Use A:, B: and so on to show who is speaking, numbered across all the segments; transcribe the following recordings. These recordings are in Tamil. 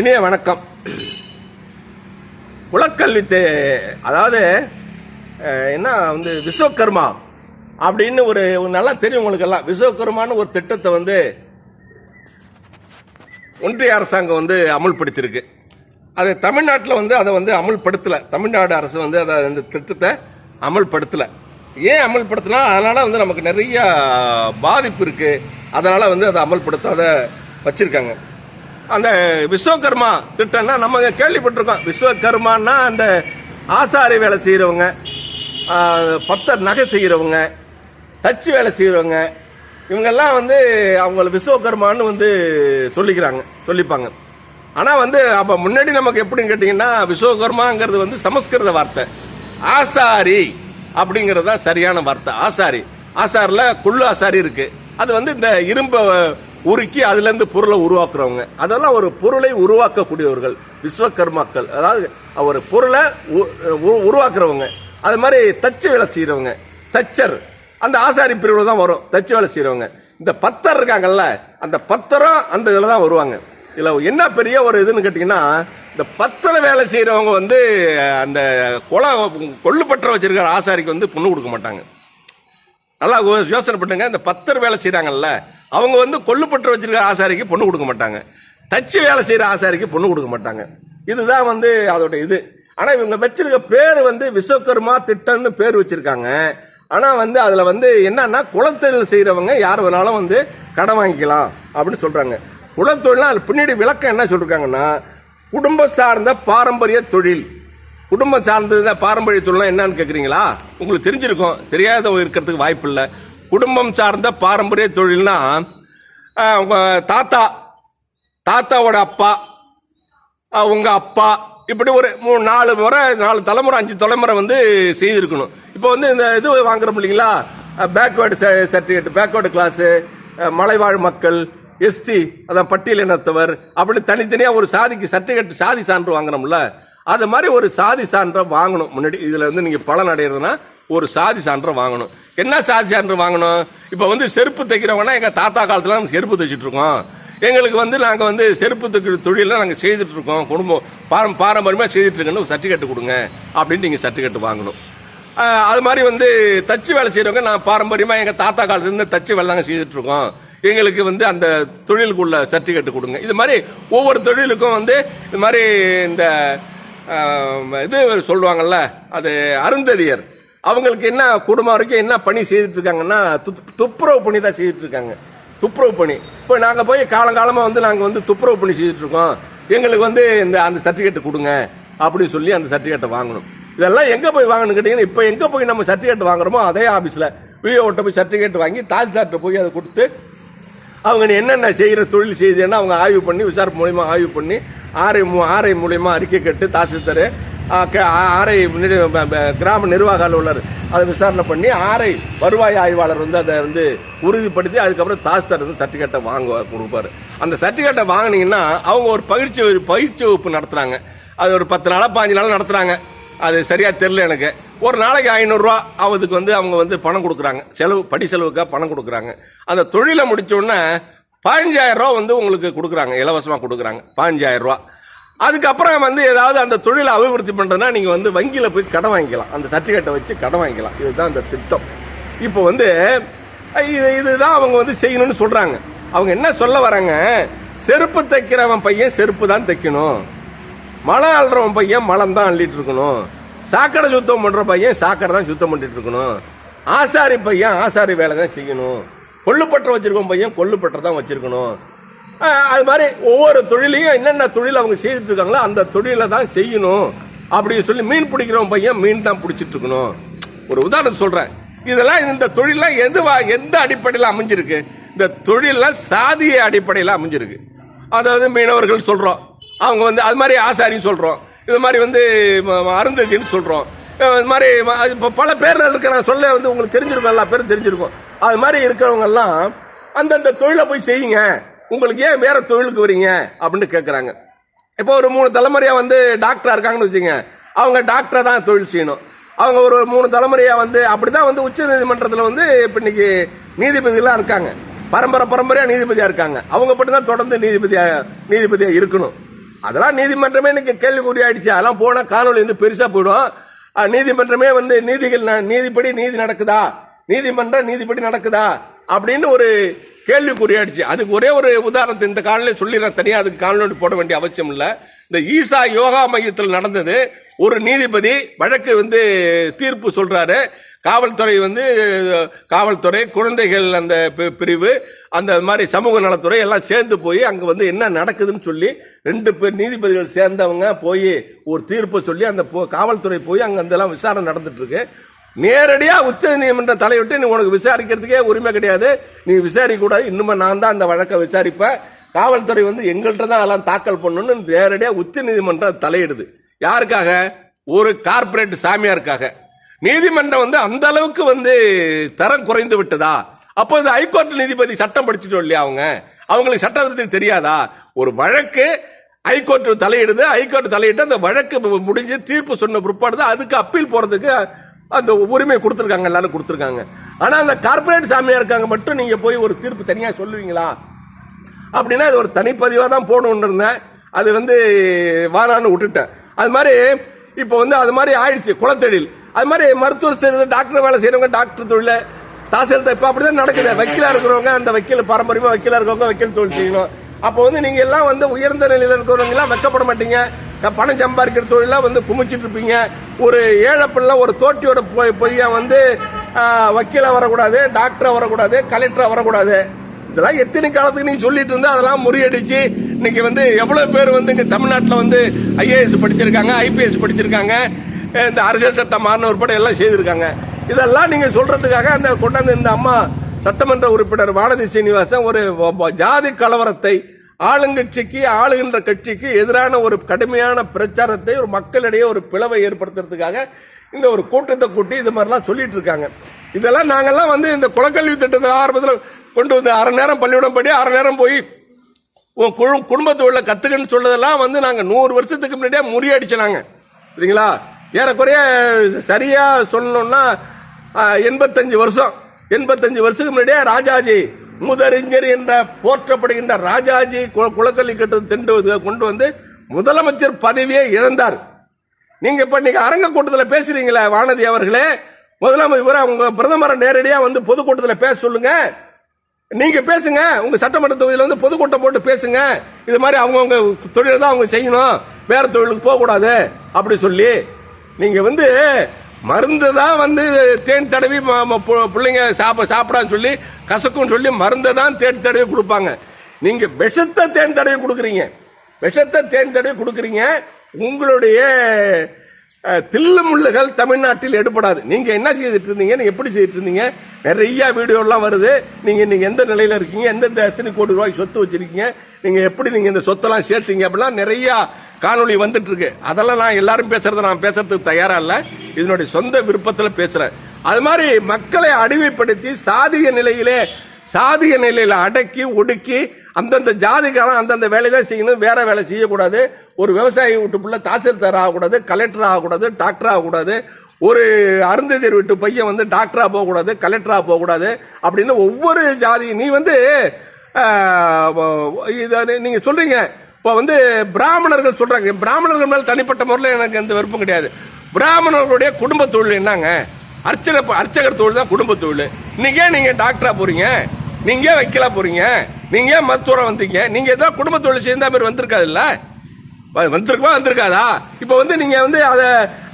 A: இனிய வணக்கம். குலக்கல்வி தே அதாவது என்ன வந்து விஸ்வகர்மா அப்படின்னு ஒரு நல்லா தெரியும் உங்களுக்கு எல்லாம் விஸ்வகர்மான்னு ஒரு திட்டத்தை வந்து ஒன்றிய அரசாங்கம் வந்து அமுல்படுத்தியிருக்கு. அது தமிழ்நாட்டில் வந்து அதை வந்து அமுல்படுத்தலை. தமிழ்நாடு அரசு வந்து அதை அந்த திட்டத்தை அமல்படுத்தலை. ஏன் அமல்படுத்தினா அதனால் வந்து நமக்கு நிறைய பாதிப்பு இருக்குது அதனால் வந்து அதை அமல்படுத்தாத வச்சுருக்காங்க. அந்த விஸ்வகர்மா திட்டம்னா நம்ம கேள்விப்பட்டிருக்கோம். விஸ்வகர்மான்னா அந்த ஆசாரி வேலை செய்கிறவங்க பத்தர் நகை செய்கிறவங்க தச்சு வேலை செய்கிறவங்க இவங்கெல்லாம் வந்து அவங்கள விஸ்வகர்மான்னு வந்து சொல்லிக்கிறாங்க சொல்லிப்பாங்க. ஆனால் வந்து அப்போ முன்னாடி நமக்கு எப்படின்னு கேட்டிங்கன்னா விஸ்வகர்மாங்கிறது வந்து சமஸ்கிருத வார்த்தை. ஆசாரி அப்படிங்கிறது தான் சரியான வார்த்தை. ஆசாரி. ஆசாரில் குள்ளு ஆசாரி இருக்குது அது வந்து இந்த இரும்பை உருக்கி அதுலேருந்து பொருளை உருவாக்குறவங்க. அதெல்லாம் ஒரு பொருளை உருவாக்கக்கூடியவர்கள் விஸ்வகர்மாக்கள். அதாவது ஒரு பொருளை உ- உ- உருவாக்குறவங்க. அது மாதிரி தச்சு வேலை செய்கிறவங்க தச்சர். அந்த ஆசாரி பிரிவில் தான் வரும். தச்சு வேலை செய்கிறவங்க இந்த பத்தர் இருக்காங்கல்ல அந்த பத்தரும் அந்த இதில் தான் வருவாங்க. இதில் என்ன பெரிய ஒரு இதுன்னு கேட்டிங்கன்னா இந்த பத்தரை வேலை செய்கிறவங்க வந்து அந்த கொலை கொள்ளுப்பற்ற வச்சுருக்கிற ஆசாரிக்கு வந்து பொண்ணு கொடுக்க மாட்டாங்க. நல்லா யோசனை பண்ணுங்க. இந்த பத்தர் வேலை செய்கிறாங்கல்ல அவங்க வந்து கொல்லுப்பட்டு வச்சிருக்க ஆசாரிக்கு பொண்ணு கொடுக்க மாட்டாங்க. தச்சு வேலை செய்கிற ஆசாரிக்கு பொண்ணு கொடுக்க மாட்டாங்க. இதுதான் வந்து அதோட இது. ஆனால் இவங்க வச்சிருக்க பேர் வந்து விஸ்வகர்மா திட்டம்னு பேர் வச்சிருக்காங்க. ஆனால் வந்து அதில் வந்து என்னன்னா குலத்தொழில் செய்கிறவங்க யார் வேணாலும் வந்து கடன் வாங்கிக்கலாம் அப்படின்னு சொல்கிறாங்க குலத்தொழில்னா அது பின்னாடி விளக்கம் என்ன சொல்லியிருக்காங்கன்னா குடும்ப சார்ந்த பாரம்பரிய தொழில். குடும்பம் சார்ந்தது பாரம்பரிய தொழில் என்னன்னு கேட்குறீங்களா உங்களுக்கு தெரிஞ்சிருக்கும். தெரியாத இருக்கிறதுக்கு வாய்ப்பு இல்லை குடும்பம் சார்ந்த பாரம்பரிய தொழில்னா உங்கள் உங்க தாத்தா தாத்தாவோட அப்பா உங்கள் உங்க அப்பா இப்படி ஒரு மூணு நாலு முறை நாலு தலைமுறை அஞ்சு தலைமுறை வந்து செய்திருக்கணும். இப்போ வந்து இந்த இது வாங்குறோம் இல்லைங்களா? பேக்வேர்டு சர்டிஃபிகேட் பேக்வேர்டு கிளாஸு மலைவாழ் மக்கள் எஸ்டி அதான் பட்டியலினத்தவர் அப்படின்னு தனித்தனியாக ஒரு சாதிக்கு சர்டிஃபிகேட் சாதி சான்று வாங்குறோம்ல அது மாதிரி ஒரு சாதி சான்றை வாங்கணும். முன்னாடி இதில் வந்து நீங்கள் பலன் அடையிறதுன்னா ஒரு சாதி சான்றை வாங்கணும். என்ன சாதி சான்று வாங்கணும்? இப்போ வந்து செருப்பு தைக்கிறவங்கன்னா எங்கள் தாத்தா காலத்தில் நாங்கள் செருப்பு தைச்சிட்டு இருக்கோம். எங்களுக்கு வந்து நாங்கள் வந்து செருப்பு தைக்கிற தொழிலெலாம் நாங்கள் செய்துட்டு இருக்கோம். குடும்பம் பாரம் பாரம்பரியமாக செய்துட்டு ஒரு சர்டிஃபிகேட் கொடுங்க அப்படின்னு நீங்கள் சர்டிஃபிகேட் வாங்கணும். அது மாதிரி வந்து தச்சு வேலை செய்கிறவங்க நான் பாரம்பரியமாக எங்கள் தாத்தா காலத்துலேருந்து தச்சு வேலை நாங்கள் செய்துட்டு இருக்கோம். எங்களுக்கு வந்து அந்த தொழிலுக்குள்ள சர்டிஃபிகேட் கொடுங்க. இது மாதிரி ஒவ்வொரு தொழிலுக்கும் வந்து இது மாதிரி இந்த இது சொல்லுவாங்கல்ல அது அருந்ததியர். அவங்களுக்கு என்ன குடும்பம் வரைக்கும் என்ன பணி செய்துட்டு இருக்காங்கன்னா துப்- துப்புரவு பணி தான் செய்துட்டு இருக்காங்க துப்புரவு பணி. இப்போ நாங்கள் போய் காலங்காலமாக வந்து நாங்கள் வந்து துப்புரவு பணி செய்துட்டு இருக்கோம் எங்களுக்கு வந்து இந்த அந்த சர்டிஃபிகேட் கொடுங்க அப்படின்னு சொல்லி அந்த சர்டிஃபிகேட்டை வாங்கணும். இதெல்லாம் எங்கே போய் வாங்கணும் கேட்டிங்கன்னா இப்போ எங்கே போய் நம்ம சர்டிஃபிகேட் வாங்குறோமோ அதே ஆஃபீஸில் விஓட்ட போய் சர்டிஃபிகேட் வாங்கி தாசில்தார்கிட்ட போய் அதை கொடுத்து அவங்க என்னென்ன செய்கிற தொழில் செய்யுதுன்னா அவங்க ஆய்வு பண்ணி விசாரணை மூலிமா ஆய்வு பண்ணி ஆர்ஐ மூ ஆர்ஐ மூலிமா அறிக்கை கட்டு தாசில்தார் ஆர்ஐ முன்னாடி கிராம நிர்வாக அலுவலர் அதை விசாரணை பண்ணி ஆர்ஐ வருவாய் ஆய்வாளர் வந்து அதை வந்து உறுதிப்படுத்தி அதுக்கப்புறம் தாஸ்தார் வந்து சர்டிஃபிகேட்டை வாங்க கொடுப்பாரு. அந்த சர்டிஃபிகேட்டை வாங்கினீங்கன்னா அவங்க ஒரு பயிற்சி ஒரு பயிற்சி வகுப்பு நடத்துகிறாங்க அது ஒரு பத்து நாளாக பாஞ்சு நாள் நடத்துகிறாங்க அது சரியாக தெரில எனக்கு. ஒரு நாளைக்கு ஐநூறுரூவா அவதுக்கு வந்து அவங்க வந்து பணம் கொடுக்குறாங்க. செலவு படி செலவுக்காக பணம் கொடுக்குறாங்க. அந்த தொழிலை முடித்தோடனே உடனே பதினஞ்சாயிரம் ரூபா வந்து உங்களுக்கு கொடுக்குறாங்க. இலவசமாக கொடுக்குறாங்க. பதினஞ்சாயிரம் ரூபா. அதுக்கப்புறம் வந்து ஏதாவது அந்த தொழிலை அபிவிருத்தி பண்ணுறதுனா நீங்கள் வந்து வங்கியில் போய் கடன் வாங்கிக்கலாம். அந்த சர்டிஃபிகேட்டை வச்சு கடன் வாங்கிக்கலாம். இதுதான் அந்த திட்டம். இப்போ வந்து இது இதுதான் அவங்க வந்து செய்யணும்னு சொல்கிறாங்க அவங்க என்ன சொல்ல வராங்க? செருப்பு தைக்கிறவன் பையன் செருப்பு தான் தைக்கணும். மலை அள்ளுறவன் பையன் மலம் தான் அள்ளிட்டு இருக்கணும். சாக்கடை சுத்தம் பண்ணுற பையன் சாக்கடை தான் சுத்தம் பண்ணிட்டு இருக்கணும். ஆசாரி பையன் ஆசாரி வேலை தான் செய்யணும். கொள்ளுப்பற்ற வச்சுருக்கோம் பையன் கொள்ளுப்பற்ற தான் வச்சுருக்கணும். அது மாதிரி ஒவ்வொரு தொழிலையும் என்னென்ன தொழில் அவங்க செய்துட்டு இருக்காங்களோ அந்த தொழிலை தான் செய்யணும் அப்படின்னு சொல்லி மீன் பிடிக்கிறவன் பையன் மீன் தான் பிடிச்சிட்டு இருக்கணும் ஒரு உதாரணம் சொல்றேன். இதெல்லாம் இந்த தொழிலாம் எதுவா எந்த அடிப்படையில் அமைஞ்சிருக்கு? இந்த தொழிலாம் சாதிய அடிப்படையில் அமைஞ்சிருக்கு. அதாவது மீனவர்கள் சொல்றோம். அவங்க வந்து அது மாதிரி ஆசாரின்னு சொல்றோம். இது மாதிரி வந்து அருந்ததின்னு சொல்றோம். இது மாதிரி அது இப்போ பல பேர் இருக்க. நான் சொல்ல வந்து உங்களுக்கு தெரிஞ்சிருக்கும் எல்லா பேரும் தெரிஞ்சிருக்கும். அது மாதிரி இருக்கிறவங்கெல்லாம் அந்தந்த தொழிலை போய் செய்யுங்க. உங்களுக்கு ஏன் வேற தொழிலுக்கு வரீங்க? அப்படின்னு கேட்குறாங்க இப்போ ஒரு மூணு தலைமுறையாக வந்து டாக்டராக இருக்காங்கன்னு வச்சுங்க அவங்க டாக்டரை தான் தொழில் செய்யணும். அவங்க ஒரு மூணு தலைமுறையாக வந்து அப்படிதான் வந்து உச்ச நீதிமன்றத்தில் வந்து இப்போ இன்னைக்கு நீதிபதிகளாக இருக்காங்க. பரம்பரை பரம்பரையாக நீதிபதியாக இருக்காங்க. அவங்க மட்டும் தான் தொடர்ந்து நீதிபதியாக நீதிபதியாக இருக்கணும். அதெல்லாம் நீதிமன்றமே இன்னைக்கு கேள்விக்குறி ஆயிடுச்சு. அதெல்லாம் போனால் காணொலி வந்து பெருசாக போயிடும். நீதிமன்றமே வந்து நீதிகள் நீதிப்படி நீதி நடக்குதா? நீதிமன்றம் நீதிப்படி நடக்குதா? அப்படின்னு ஒரு கேள்விக்குறியாயிடுச்சு அதுக்கு ஒரே ஒரு உதாரணத்தை இந்த காலையில சொல்லிடுறேன். தனியாக அதுக்கு காணொலி போட வேண்டிய அவசியம் இல்லை. இந்த ஈசா யோகா மையத்தில் நடந்தது. ஒரு நீதிபதி வழக்கு வந்து தீர்ப்பு சொல்கிறாரு காவல்துறை வந்து காவல்துறை குழந்தைகள் அந்த பி- பிரிவு அந்த மாதிரி சமூக நலத்துறை எல்லாம் சேர்ந்து போய் அங்கே வந்து என்ன நடக்குதுன்னு சொல்லி ரெண்டு பேர் நீதிபதிகள் சேர்ந்தவங்க போய் ஒரு தீர்ப்பு சொல்லி அந்த போ- காவல்துறை போய் அங்கே அதெல்லாம் விசாரணை நடந்துட்டுருக்கு நேரடியாக உச்ச நீதிமன்ற தலையிட்டு நீ உனக்கு விசாரிக்கிறதுக்கே உரிமை கிடையாது. நீ விசாரிக்க கூடாது இன்னுமே நான் தான் அந்த வழக்கை விசாரிப்பேன். காவல்துறை வந்து எங்கள்கிட்ட தான் அதெல்லாம் தாக்கல் பண்ணணும்னு நேரடியாக உச்ச நீதிமன்றம் தலையிடுது. யாருக்காக? ஒரு கார்ப்பரேட் சாமியாருக்காக. நீதிமன்றம் வந்து அந்த அளவுக்கு வந்து தரம் குறைந்து விட்டதா? அப்போ இந்த ஹைகோர்ட் நீதிபதி சட்டம் படிச்சுட்டோம் இல்லையா அவங்க? அவங்களுக்கு சட்டத்தை தெரியாதா? ஒரு வழக்கு ஹைகோர்ட் தலையிடுது. ஹைகோர்ட் தலையிட்டு அந்த வழக்கு முடிஞ்சு தீர்ப்பு சொன்ன பிற்பாடு தான் அதுக்கு அப்பீல் போகிறதுக்கு அந்த உரிமை கொடுத்துருக்காங்க எல்லாரும் கொடுத்துருக்காங்க. ஆனால் அந்த கார்ப்பரேட் சாமியாக இருக்காங்க மட்டும் நீங்கள் போய் ஒரு தீர்ப்பு தனியாக சொல்லுவீங்களா? அப்படின்னா அது ஒரு தனிப்பதிவாக தான் போடணும்னு இருந்தேன். அது வந்து வாரான்னு விட்டுட்டேன். அது மாதிரி இப்போ வந்து அது மாதிரி ஆயிடுச்சு குளத்தொழில் அது மாதிரி மருத்துவர் செய்கிறது டாக்டர் வேலை செய்கிறவங்க டாக்டர் தொழில் தாசில்தார் இப்போ அப்படிதான் நடக்குது. வக்கீலாக இருக்கிறவங்க அந்த வக்கீல் பாரம்பரியமாக வக்கீலாக இருக்கிறவங்க வக்கீல் தொழில் செய்யணும். அப்போ வந்து நீங்கள் எல்லாம் வந்து உயர்ந்த நிலையில் இருக்கிறவங்கலாம் வைக்கப்பட வெக்கப்பட மாட்டீங்க. நான் பணம் சம்பாதிக்கிற தொழிலாக வந்து குமிச்சிட்டு இருப்பீங்க. ஒரு ஏழை பிள்ளை ஒரு தோட்டியோட பொய் பொய்யா வந்து வக்கீலாக வரக்கூடாது டாக்டரா வரக்கூடாது கலெக்டராக வரக்கூடாது. இதெல்லாம் எத்தனை காலத்துக்கு நீ சொல்லிட்டு இருந்தா அதெல்லாம் முறியடிச்சு இன்னைக்கு வந்து எவ்வளோ பேர் வந்து இங்கே தமிழ்நாட்டில் வந்து ஐஏஎஸ் படிச்சிருக்காங்க ஐபிஎஸ் படிச்சிருக்காங்க இந்த அரசியல் சட்டம் மாறின உட்பட எல்லாம் செய்திருக்காங்க. இதெல்லாம் நீங்கள் சொல்கிறதுக்காக அந்த கொண்டாந்து இந்த அம்மா சட்டமன்ற உறுப்பினர் வானதி சீனிவாசன் ஒரு ஜாதி கலவரத்தை ஆளுங்கட்சிக்கு ஆளுகின்ற கட்சிக்கு எதிரான ஒரு கடுமையான பிரச்சாரத்தை ஒரு மக்களிடையே ஒரு பிளவை ஏற்படுத்துறதுக்காக இந்த ஒரு கூட்டத்தை கூட்டி இது மாதிரிலாம் சொல்லிட்டு இருக்காங்க. இதெல்லாம் நாங்கெல்லாம் வந்து இந்த குலக்கல்வி திட்டத்தை ஆரம்பத்தில் கொண்டு வந்து அரை நேரம் பள்ளிக்கூடம் படி அரை நேரம் போய் உன் குழு குடும்ப தொழிலை சொல்லதெல்லாம் வந்து நாங்கள் நூறு வருஷத்துக்கு முன்னாடியே முறியடிச்சினாங்க சரிங்களா? ஏறக்குறைய சரியாக சொல்லணும்னா எண்பத்தஞ்சு வருஷம். எண்பத்தஞ்சு வருஷத்துக்கு முன்னாடியே ராஜாஜி முதறிஞர் என்ற போற்றப்படுகின்ற ராஜாஜி கு- கட்டு திண்டு கொண்டு வந்து முதலமைச்சர் பதவியை இழந்தார். நீங்க இப்ப நீங்க அரங்க கூட்டத்தில் பேசுறீங்களே வானதி அவர்களே. முதலமைச்சர் உங்க பிரதமரை நேரடியா வந்து பொதுக்கூட்டத்தில் பேச சொல்லுங்க. நீங்க பேசுங்க உங்க சட்டமன்ற தொகுதியில் வந்து பொதுக்கூட்டம் போட்டு பேசுங்க. இது மாதிரி அவங்கவுங்க தொழிலை தான் அவங்க செய்யணும். வேற தொழிலுக்கு போகக்கூடாது அப்படி சொல்லி. நீங்க வந்து மருந்து தான் வந்து தேன் தடவி பிள்ளைங்க சாப்பிட சாப்பிடான்னு சொல்லி கசக்கும்னு சொல்லி மருந்தை தான் தேன் தடவி கொடுப்பாங்க. நீங்க விஷத்தை தேன் தடவி கொடுக்குறீங்க. விஷத்தை தேன் தடவி கொடுக்குறீங்க. உங்களுடைய தில்லு முள்ளுகள் தமிழ்நாட்டில் எடுபடாது. நீங்க என்ன செய்துட்டு இருந்தீங்க நீங்க எப்படி செய்துட்டு இருந்தீங்க நிறைய வீடியோலாம் வருது. நீங்க இன்னைக்கு எந்த நிலையில இருக்கீங்க? எந்தெந்த எத்தனை கோடி ரூபாய் சொத்து வச்சிருக்கீங்க? நீங்க எப்படி நீங்க இந்த சொத்தெல்லாம் சேர்த்தீங்க? அப்படிலாம் நிறைய காணொளி வந்துட்டு இருக்கு அதெல்லாம் நான் எல்லாரும் பேசுகிறத நான் பேசுறதுக்கு தயாரா இல்லை. இதனுடைய சொந்த விருப்பத்தில் பேசுகிறேன் அது மாதிரி மக்களை அடிமைப்படுத்தி சாதிய நிலையிலே சாதிய நிலையில் அடக்கி ஒடுக்கி அந்தந்த ஜாதிக்காரன் அந்தந்த வேலை தான் செய்யணும் வேற வேலை செய்யக்கூடாது. ஒரு விவசாயி வீட்டுக்குள்ள தாசில்தார் ஆகக்கூடாது கலெக்டர் ஆகக்கூடாது டாக்டர் ஆகக்கூடாது. ஒரு அருந்ததியர் வீட்டு பையன் வந்து டாக்டராக போகக்கூடாது கலெக்டராக போகக்கூடாது அப்படின்னு ஒவ்வொரு ஜாதி. நீ வந்து இதை நீங்கள் சொல்கிறீங்க இப்போ வந்து பிராமணர்கள் சொல்கிறாங்க பிராமணர்கள் மேலே தனிப்பட்ட முறையில் எனக்கு எந்த விருப்பம் கிடையாது. பிராமணர்களுடைய குடும்ப தொழில் என்னங்க? அர்ச்சனை அர்ச்சகர் தொழில் தான் குடும்ப தொழில். நீங்கள் ஏன் டாக்டராக போகிறீங்க நீங்கள் நீங்க ஏன் நீங்கள் போறீங்க? ஏன் வந்தீங்க? நீங்கள் ஏதாவது குடும்ப தொழில் செய்த மாதிரி வந்திருக்காதுல்ல வந்திருக்குமா வந்திருக்காதா? இப்போ வந்து நீங்கள் வந்து அதை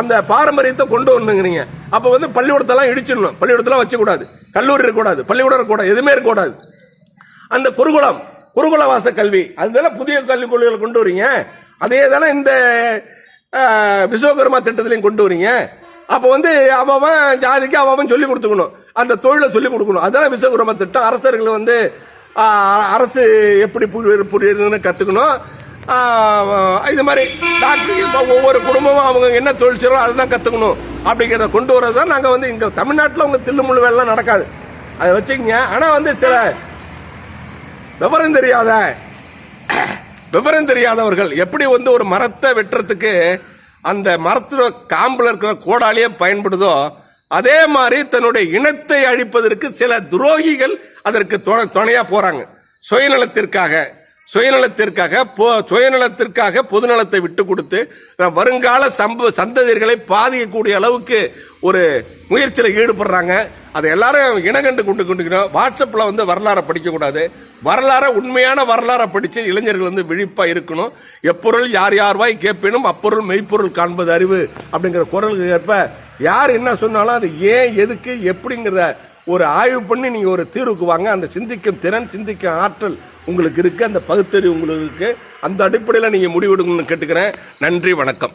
A: அந்த பாரம்பரியத்தை கொண்டு வரணுங்கிறீங்க. அப்போ வந்து பள்ளிக்கூடத்தெல்லாம் இடிச்சிடணும். பள்ளிக்கூடத்தெல்லாம் வச்சக்கூடாது. கல்லூரி இருக்கக்கூடாது. பள்ளிக்கூடம் இருக்கக்கூடாது. எதுவுமே இருக்கக்கூடாது. அந்த குருகுலம் குருகுலவாச கல்வி அதனால புதிய கல்விக் கொள்கைகளை கொண்டு வரீங்க. அதே தானே இந்த விஸ்வகர்மா திட்டத்திலையும் கொண்டு வரீங்க. அப்போ வந்து அவன் ஜாதிக்கு அவன் சொல்லி கொடுத்துக்கணும். அந்த தொழிலை சொல்லி கொடுக்கணும். அதான் விஸ்வகர்மா திட்டம். அரசர்கள் வந்து அரசு எப்படி புரி- புரியுதுன்னு கற்றுக்கணும் இது மாதிரி டாக்டர் இப்போ ஒவ்வொரு குடும்பமும் அவங்க என்ன தொழில் செய்யறோம் அதுதான் கற்றுக்கணும் அப்படிங்கிறத கொண்டு வரது தான் நாங்கள் வந்து இங்கே தமிழ்நாட்டில் உங்கள் தில்லுமுழு வேலைலாம் நடக்காது. அதை வச்சுக்கங்க. ஆனால் வந்து சில விவரம் தெரியாத விவரம் தெரியாதவர்கள் எப்படி வந்து ஒரு மரத்தை வெட்டுறதுக்கு அந்த மரத்துல காம்பில் இருக்கிற கோடாலியே பயன்படுதோ அதே மாதிரி தன்னுடைய இனத்தை அழிப்பதற்கு சில துரோகிகள் அதற்கு துணையா போறாங்க. சுயநலத்திற்காக. சுயநலத்திற்காக சுயநலத்திற்காக பொதுநலத்தை விட்டு கொடுத்து வருங்கால சம்ப சந்ததியர்களை பாதிக்கக்கூடிய அளவுக்கு ஒரு முயற்சியில் ஈடுபடுறாங்க. அதை எல்லாரும் இனங்கண்டு கொண்டு கொண்டுக்கிறோம் வாட்ஸ்அப்பில் வந்து வரலாறை படிக்கக்கூடாது. வரலாறை உண்மையான வரலாறை படித்து இளைஞர்கள் வந்து விழிப்பாக இருக்கணும். எப்பொருள் யார் யார் வாய் கேட்பினும் அப்பொருள் மெய்ப்பொருள் காண்பது அறிவு அப்படிங்கிற குரலுக்கு ஏற்ப யார் என்ன சொன்னாலும் அது ஏன் எதுக்கு எப்படிங்கிறத ஒரு ஆய்வு பண்ணி நீங்கள் ஒரு தீர்வுக்கு வாங்க. அந்த சிந்திக்கும் திறன் சிந்திக்கும் ஆற்றல் உங்களுக்கு இருக்குது அந்த பகுத்தறிவு உங்களுக்கு இருக்குது அந்த அடிப்படையில் நீங்கள் முடிவெடுங்கன்னு கேட்டுக்கிறேன். நன்றி வணக்கம்.